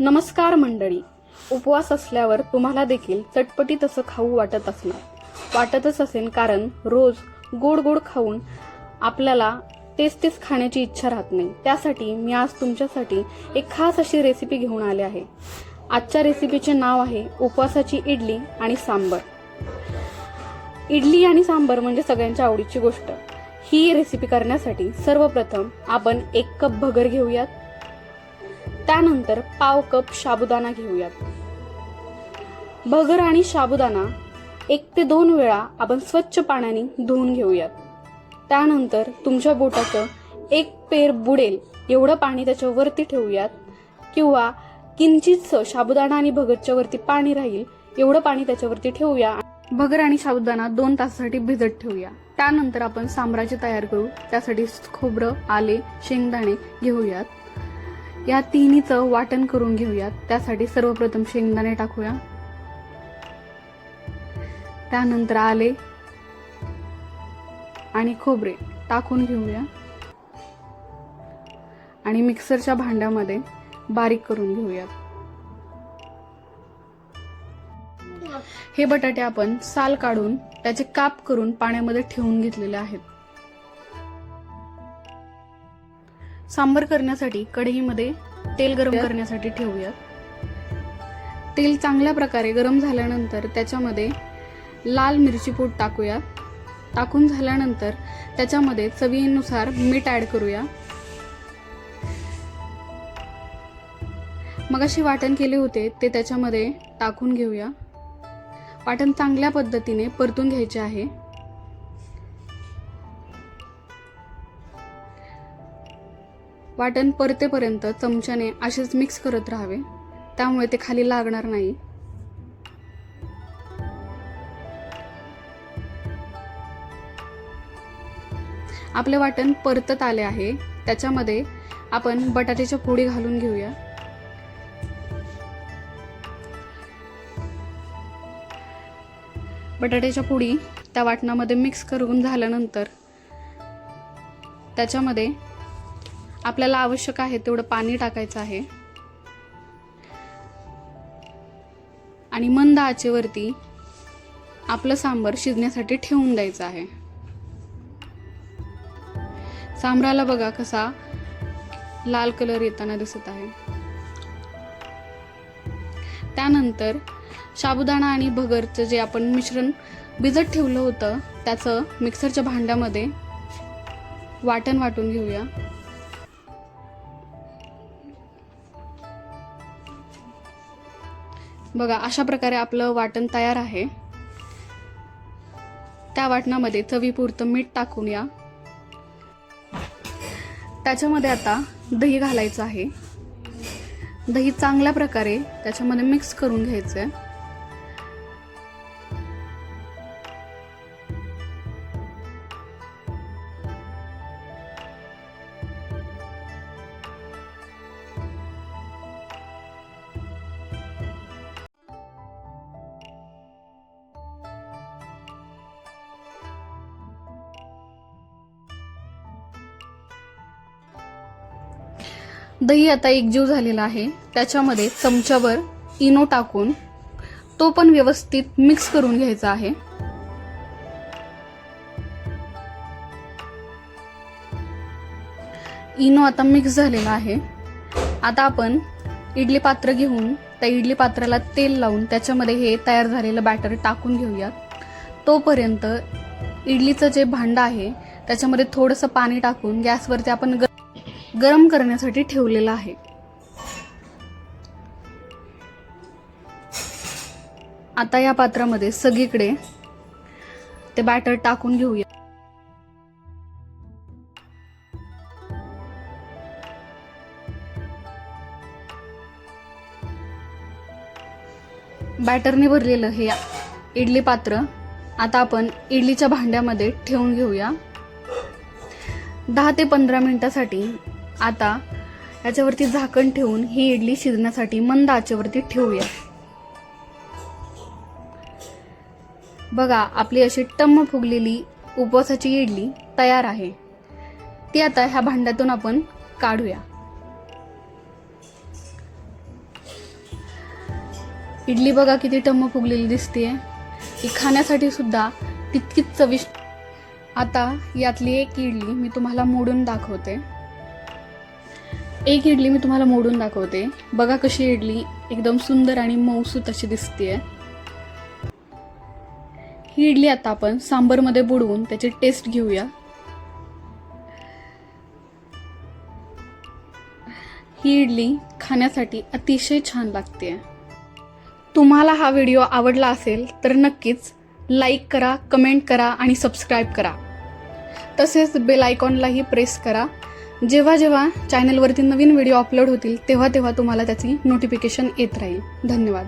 नमस्कार मंडळी. उपवास असल्यावर तुम्हाला देखील चटपटीत असं खाऊ वाटत असणार. वाटतच असेल कारण रोज गोड गोड खाऊन आपल्याला तेच तेच खाण्याची इच्छा राहत नाही. त्यासाठी मी आज तुमच्यासाठी एक खास अशी रेसिपी घेऊन आले आहे. आजच्या रेसिपीचे नाव आहे उपवासाची इडली आणि सांबर. इडली आणि सांबर म्हणजे सगळ्यांच्या आवडीची गोष्ट. ही रेसिपी करण्यासाठी सर्वप्रथम आपण एक कप भगर घेऊयात. त्यानंतर पाव कप साबुदाणा घेऊयात. भगर आणि साबुदाणा एक ते दोन वेळा आपण स्वच्छ पाण्याने धुवून घेऊयात. त्यानंतर तुमच्या बोटाचं एक पेर बुडेल एवढं पाणी त्याच्यावरती ठेवूयात किंवा किंचितसं साबुदाणा आणि भगतच्या वरती पाणी राहील एवढं पाणी त्याच्यावरती ठेवूया. भगर आणि साबुदाणा दोन तासासाठी भिजत ठेवूया. त्यानंतर आपण साम्राज्य तयार करू. त्यासाठी खोबरं आले शेंगदाणे घेऊयात. या तिन्हीचं वाटण करून घेऊयात. त्यासाठी सर्वप्रथम शेंगदाणे टाकूया. त्यानंतर आले आणि खोबरे टाकून घेऊया. आणि मिक्सरच्या भांड्यामध्ये बारीक करून घेऊयात. हे बटाटे आपण साल काढून त्याचे काप करून पाण्यामध्ये ठेवून घेतलेले आहेत. सांबर करण्यासाठी कढईमध्ये तेल गरम करण्यासाठी ठेवूयात. तेल चांगल्या प्रकारे गरम झाल्यानंतर त्याच्यामध्ये लाल मिरची पूड टाकूया टाकून झाल्यानंतर त्याच्यामध्ये चवीनुसार मीठ ऍड करूया. मग अशी वाटण केले होते ते त्याच्यामध्ये टाकून घेऊया. वाटण चांगल्या पद्धतीने परतून घ्यायचे आहे. वाटण परतेपर्यंत चमच्याने असेच मिक्स करत राहावे. त्यामुळे ते खाली लागणार नाही. आपले वाटण परतत आले आहे. त्याच्यामध्ये आपण बटाट्याच्या फोडी घालून घेऊया. बटाट्याच्या फोडी त्या वाटणामध्ये मिक्स करून झाल्यानंतर त्याच्यामध्ये आपल्याला आवश्यक आहे तेवढं पाणी टाकायचं आहे. आणि मंद आचेवरती आपलं सांबर शिजण्यासाठी ठेवून द्यायचं आहे. सांबराला बघा कसा लाल कलर येताना दिसत आहे. त्यानंतर साबुदाणा आणि भगरचं जे आपण मिश्रण भिजत ठेवलं होतं त्याचं मिक्सरच्या भांड्यामध्ये वाटण वाटून घेऊया. बघा अशा प्रकारे आपलं वाटण तयार आहे. त्या वाटणामध्ये चवीपुरतं मीठ टाकून या. त्याच्यामध्ये आता दही घालायचं आहे. दही चांगल्या प्रकारे त्याच्यामध्ये मिक्स करून घ्यायचं आहे दही आता एकजीव झालेला आहे. त्याच्यामध्ये चमच्यावर इनो टाकून तो पण व्यवस्थित मिक्स करून घ्यायचा आहे. इनो आता मिक्स झालेला आहे. आता आपण इडली पात्र घेऊन त्या इडली पात्राला तेल लावून त्याच्यामध्ये हे तयार झालेलं बॅटर टाकून घेऊयात. तोपर्यंत इडलीचं जे भांडं आहे त्याच्यामध्ये थोडंसं पाणी टाकून गॅसवरती आपण ग गरम करण्यासाठी ठेवलेलं आहे. आता या पात्रामध्ये सगळीकडे ते बॅटर टाकून घेऊया. बॅटरने भरलेलं हे इडली पात्र आता आपण इडलीच्या भांड्यामध्ये ठेवून घेऊया. दहा ते पंधरा मिनिटासाठी आता याच्यावरती झाकण ठेवून ही इडली शिजण्यासाठी मंद आचेवरती ठेवूया. बघा आपली अशी टम्म फुगलेली उपवासाची इडली तयार आहे. ती आता ह्या भांड्यातून आपण काढूया. इडली बघा किती टम्म फुगलेली दिसते ती खाण्यासाठी सुद्धा तितकीच चविष्ट आता यातली एक इडली मी तुम्हाला मोडून दाखवते. एक इडली मी तुम्हाला मोडून दाखवते. बघा कशी इडली एकदम सुंदर आणि मऊसूत अशी दिसते ही इडली आता आपण सांबरमध्ये बुडवून त्याची टेस्ट घेऊया. ही इडली खाण्यासाठी अतिशय छान लागते तुम्हाला हा व्हिडिओ आवडला असेल तर नक्कीच लाईक करा कमेंट करा आणि सबस्क्राईब करा. तसेच बेल आयकॉनलाही प्रेस करा. जेव्हा जेव्हा चॅनलवरती नवीन व्हिडिओ अपलोड होतील तेव्हा तेव्हा तुम्हाला त्याची नोटिफिकेशन येत राहील. धन्यवाद.